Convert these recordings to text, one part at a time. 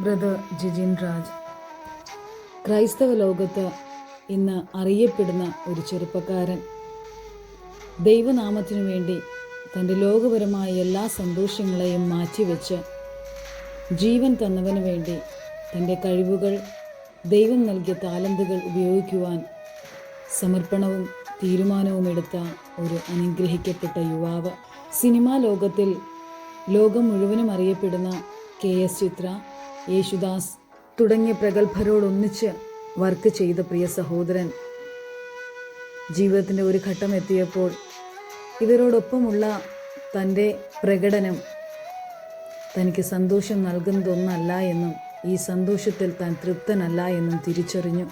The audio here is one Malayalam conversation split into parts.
ബ്രദർ ജിജിൻ രാജ് ക്രൈസ്തവ ലോകത്ത് ഇന്ന് അറിയപ്പെടുന്ന ഒരു ചെറുപ്പക്കാരൻ. ദൈവനാമത്തിനു വേണ്ടി തന്റെ ലോകപരമായ എല്ലാ സന്തോഷങ്ങളെയും മാറ്റിവെച്ച് ജീവൻ തന്നവന് വേണ്ടി തന്റെ കഴിവുകൾ ദൈവം നൽകിയ താലന്തുകൾ ഉപയോഗിക്കുവാൻ സമർപ്പണവും തീരുമാനവും എടുത്ത ഒരു അനുഗ്രഹിക്കപ്പെട്ട യുവാവ്. സിനിമാ ലോകത്തിൽ ലോകം മുഴുവനും അറിയപ്പെടുന്ന കെ എസ് ചിത്ര യേശുദാസ് തുടങ്ങിയ പ്രഗത്ഭരോടൊന്നിച്ച് വർക്ക് ചെയ്ത പ്രിയ സഹോദരൻ. ജീവിതത്തിന്റെ ഒരു ഘട്ടം എത്തിയപ്പോൾ ഇവരോടൊപ്പമുള്ള തന്റെ പ്രകടനം തനിക്ക് സന്തോഷം നൽകുന്നതൊന്നല്ല എന്നും ഈ സന്തോഷത്തിൽ താൻ തൃപ്തനല്ല എന്നും തിരിച്ചറിഞ്ഞു.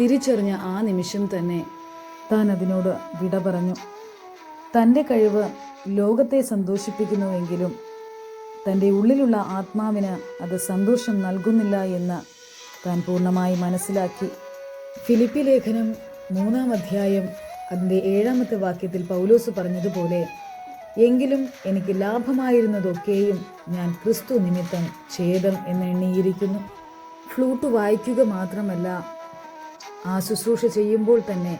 തിരിച്ചറിഞ്ഞ ആ നിമിഷം തന്നെ താൻ അതിനോട് വിട പറഞ്ഞു. തന്റെ കഴിവ് ലോകത്തെ സന്തോഷിപ്പിക്കുന്നുവെങ്കിലും തന്റെ ഉള്ളിലുള്ള ആത്മാവിന് അത് സന്തോഷം നൽകുന്നില്ല എന്ന് താൻ പൂർണമായി മനസ്സിലാക്കി. ഫിലിപ്പി ലേഖനം മൂന്നാം അധ്യായം അതിന്റെ ഏഴാമത്തെ വാക്യത്തിൽ പൗലോസ് പറഞ്ഞതുപോലെ എങ്കിലും എനിക്ക് ലാഭമായിരുന്നതൊക്കെയും ഞാൻ ക്രിസ്തു നിമിത്തം ഛേദം എന്നെണ്ണിയിരിക്കുന്നു ഫ്ലൂട്ട് വായിക്കുക മാത്രമല്ല ആ ശുശ്രൂഷ ചെയ്യുമ്പോൾ തന്നെ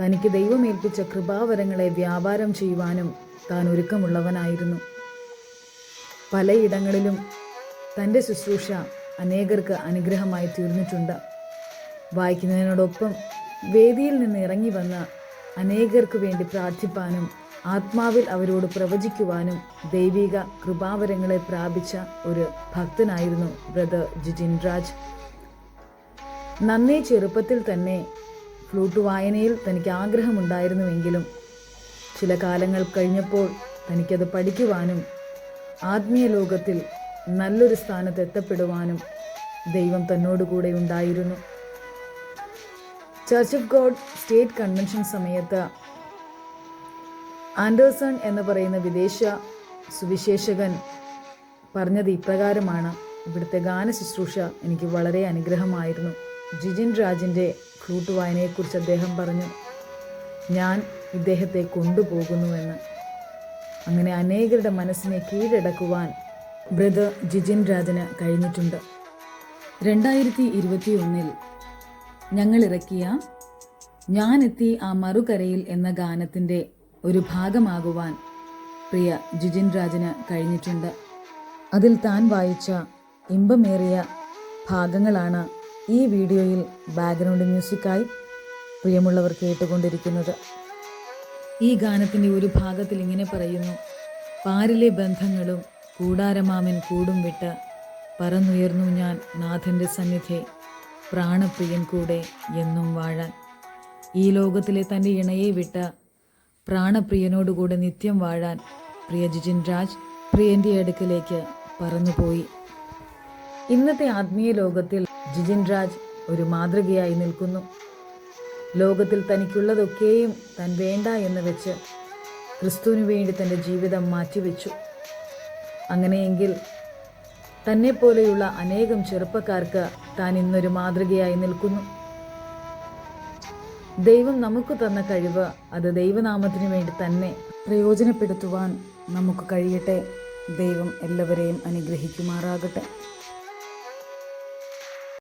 തനിക്ക് ദൈവമേൽപ്പിച്ച കൃപാവരങ്ങളെ വ്യാപാരം ചെയ്യുവാനും താൻ ഒരുക്കമുള്ളവനായിരുന്നു. പലയിടങ്ങളിലും തന്റെ ശുശ്രൂഷ അനേകർക്ക് അനുഗ്രഹമായി തീർന്നിട്ടുണ്ട്. വായിക്കുന്നതിനോടൊപ്പം വേദിയിൽ നിന്ന് ഇറങ്ങി വന്ന അനേകർക്ക് വേണ്ടി പ്രാർത്ഥിപ്പാനും ആത്മാവിൽ അവരോട് പ്രവചിക്കുവാനും ദൈവിക കൃപാവരങ്ങളെ പ്രാപിച്ച ഒരു ഭക്തനായിരുന്നു ബ്രദർ ജിജിൻ രാജ് നന്നേ ചെറുപ്പത്തിൽ തന്നെ ഫ്ലൂട്ട് വായനയിൽ തനിക്ക് ആഗ്രഹമുണ്ടായിരുന്നുവെങ്കിലും ചില കാലങ്ങൾ കഴിഞ്ഞപ്പോൾ തനിക്കത് പഠിക്കുവാനും ആത്മീയ ലോകത്തിൽ നല്ലൊരു സ്ഥാനത്ത് എത്തപ്പെടുവാനും ദൈവം തന്നോടുകൂടെ ഉണ്ടായിരുന്നു. Church of God state convention സമയത്ത് ആൻഡേഴ്സൺ എന്ന് പറയുന്ന വിദേശ സുവിശേഷകൻ പറഞ്ഞത് ഇപ്രകാരമാണ്. ഇവിടുത്തെ ഗാന ശുശ്രൂഷ എനിക്ക് വളരെ അനുഗ്രഹമായിരുന്നു. ജിജിൻ രാജിന്റെ ഫ്ലൂട്ട് വായനയെക്കുറിച്ച് അദ്ദേഹം പറഞ്ഞു ഞാൻ ഇദ്ദേഹത്തെ കൊണ്ടുപോകുന്നുവെന്ന്. അങ്ങനെ അനേകരുടെ മനസ്സിനെ കീഴടക്കുവാൻ ബ്രദർ ജിജിൻ രാജന് കഴിഞ്ഞിട്ടുണ്ട്. രണ്ടായിരത്തി ഇരുപത്തി ഒന്നിൽ ഞങ്ങൾ ഇറക്കിയ ഞാൻ എത്തി ആ മറുകരയിൽ എന്ന ഗാനത്തിന്റെ ഒരു ഭാഗമാകുവാൻ പ്രിയ ജിജിൻ രാജന് കഴിഞ്ഞിട്ടുണ്ട്. അതിൽ താൻ വായിച്ച ഇമ്പമേറിയ ഭാഗങ്ങളാണ് ഈ വീഡിയോയിൽ ബാക്ക്ഗ്രൗണ്ട് മ്യൂസിക്കായി പ്രിയമുള്ളവർ കേട്ടുകൊണ്ടിരിക്കുന്നത്. ഈ ഗാനത്തിന്റെ ഒരു ഭാഗത്തിൽ ഇങ്ങനെ പറയുന്നു. പാരിലെ ബന്ധങ്ങളും കൂടാരമാമൻ കൂടും വിട്ട് പറന്നുയർന്നു ഞാൻ നാഥന്റെ സന്നിധി. പ്രാണപ്രിയൻ കൂടെ എന്നും വാഴാൻ. ഈ ലോകത്തിലെ തന്റെ ഇണയെ വിട്ട് പ്രാണപ്രിയനോടുകൂടെ നിത്യം വാഴാൻ പ്രിയ ജിജിൻ രാജ് പ്രിയന്റെ അടുക്കിലേക്ക് പറന്നുപോയി. ഇന്നത്തെ ആത്മീയ ലോകത്തിൽ ജിജിൻ രാജ് ഒരു മാതൃകയായി നിൽക്കുന്നു. ലോകത്തിൽ തനിക്കുള്ളതൊക്കെയും താൻ വേണ്ട എന്ന് വെച്ച് ക്രിസ്തുവിനു വേണ്ടി തന്റെ ജീവിതം മാറ്റിവെച്ചു. അങ്ങനെയെങ്കിൽ തന്നെപ്പോലെയുള്ള അനേകം ചെറുപ്പക്കാർക്ക് താൻ ഇന്നൊരു മാതൃകയായി നിൽക്കുന്നു. ദൈവം നമുക്ക് തന്ന കഴിവ് അത് ദൈവനാമത്തിനു വേണ്ടി തന്നെ പ്രയോജനപ്പെടുത്തുവാൻ നമുക്ക് കഴിയട്ടെ. ദൈവം എല്ലാവരെയും അനുഗ്രഹിക്കുമാറാകട്ടെ.